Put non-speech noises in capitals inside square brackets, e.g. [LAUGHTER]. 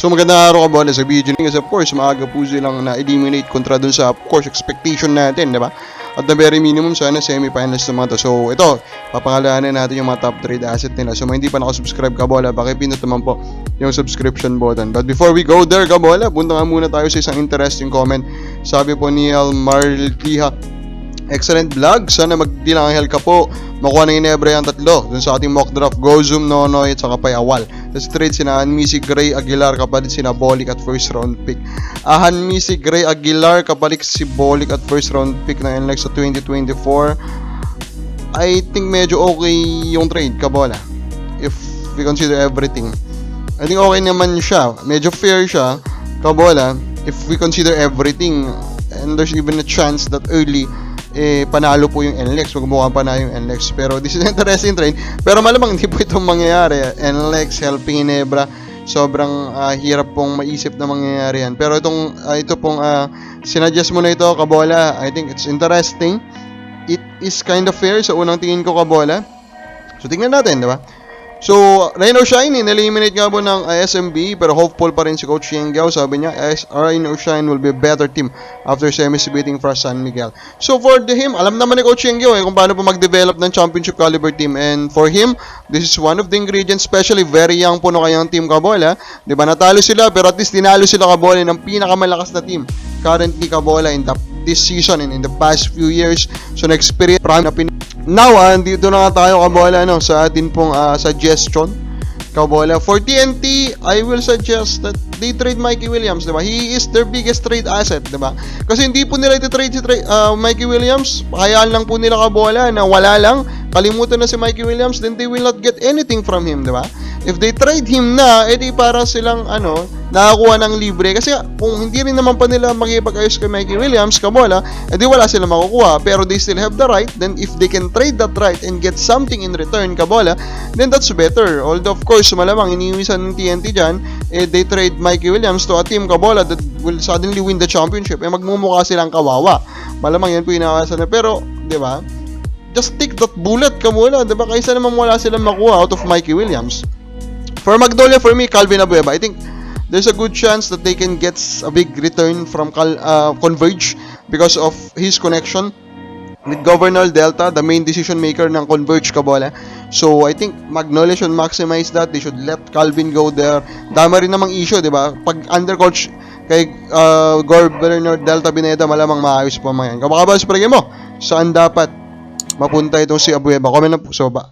So magandang araw ka bola sa video kasi of course maaga po silang na-eliminate kontra dun sa of course expectation natin, di ba? At the very minimum sana semi-finals naman to. So ito, papangalanan natin yung mga top trade asset nila. So mga hindi pa nakasubscribe ka bola, pakipindot naman po yung subscription button. But before we go there ka bola, punta nga muna tayo sa isang interesting comment. Sabi po ni Al Marliha, Excellent vlog. Sana magdilang ang ka po. Makuha ng Inebra yung tatlo. Dun sa ating mock draft, Gozum, Nonoy, at saka Payawal. Tapos trade sina Hanmisi Gray Aguilar kapalit sina Bolik at first round pick. Ah, Hanmisi Gray Aguilar kapalit si Bolik at first round pick ng NLEX sa 2024. I think medyo okay yung trade, Kabola. If we consider everything. I think okay naman siya. Medyo fair siya, Kabola. If we consider everything. And there's even a chance that early eh, panalo po yung NLEX. Magmukha pa na yung NLEX. Pero this is an [LAUGHS] interesting trade. Pero malamang hindi po itong mangyayari. NLEX helping Inebra. Sobrang ah, hirap pong maisip na mangyayari yan. Pero itong, ah, ito pong uh, sinadjust mo na ito, Kabola. I think it's interesting. It is kind of fair sa unang tingin ko, Kabola. So, tingnan natin, di ba? So, Rain or Shine, in-eliminate nga po ng ISMB, pero hopeful pa rin si Coach Yengyao. Sabi niya, "As- Rain or Shine will be a better team after semis beating for San Miguel. So, for the him, alam naman ni Coach Yengyao eh, kung paano po mag-develop ng championship caliber team. And for him, this is one of the ingredients, especially very young po no kayang team Kabola. Di ba, natalo sila, pero at least dinalo sila Kabola ng pinakamalakas na team. Currently Kabola in the this season and in the past few years. So, na-experience prime na pin- Now, ah, dito na nga tayo kabola no, sa atin pong ah, suggestion. Kabola. For TNT, I will suggest that they trade Mikey Williams, di ba? He is their biggest trade asset, di ba? Kasi hindi po nila iti-trade si tra- ah, Mikey Williams. Hayaan lang po nila kabola na wala lang. Kalimutan na si Mikey Williams, then they will not get anything from him, di ba? If they trade him na, edi para silang ano, nakakuha ng libre. Kasi kung hindi rin naman pa nila makipag-ayos kay Mikey Williams, kabola, edi wala sila makukuha. Pero they still have the right. Then if they can trade that right and get something in return, kabola, then that's better. Although of course, malamang iniwisan ng TNT dyan, eh, they trade Mikey Williams to a team kabola that will suddenly win the championship. Eh magmumukha silang kawawa. Malamang yan po nakakasan na. Pero, di ba? Just take that bullet ka muna, di ba? Kaysa naman wala silang makuha out of Mikey Williams. For Magnolia, for me, Calvin Abueva, I think there's a good chance that they can get a big return from Cal- uh, Converge because of his connection with Governor Delta, the main decision maker ng Converge Kabola. So, I think Magnolia should maximize that. They should let Calvin go there. Dama rin namang issue, di ba? Pag undercoach kay uh, Governor Delta Bineda, malamang maayos pa mga yan. Kabakabas, palagay mo, saan dapat mapunta itong si Abueva? Comment na po. So, ba,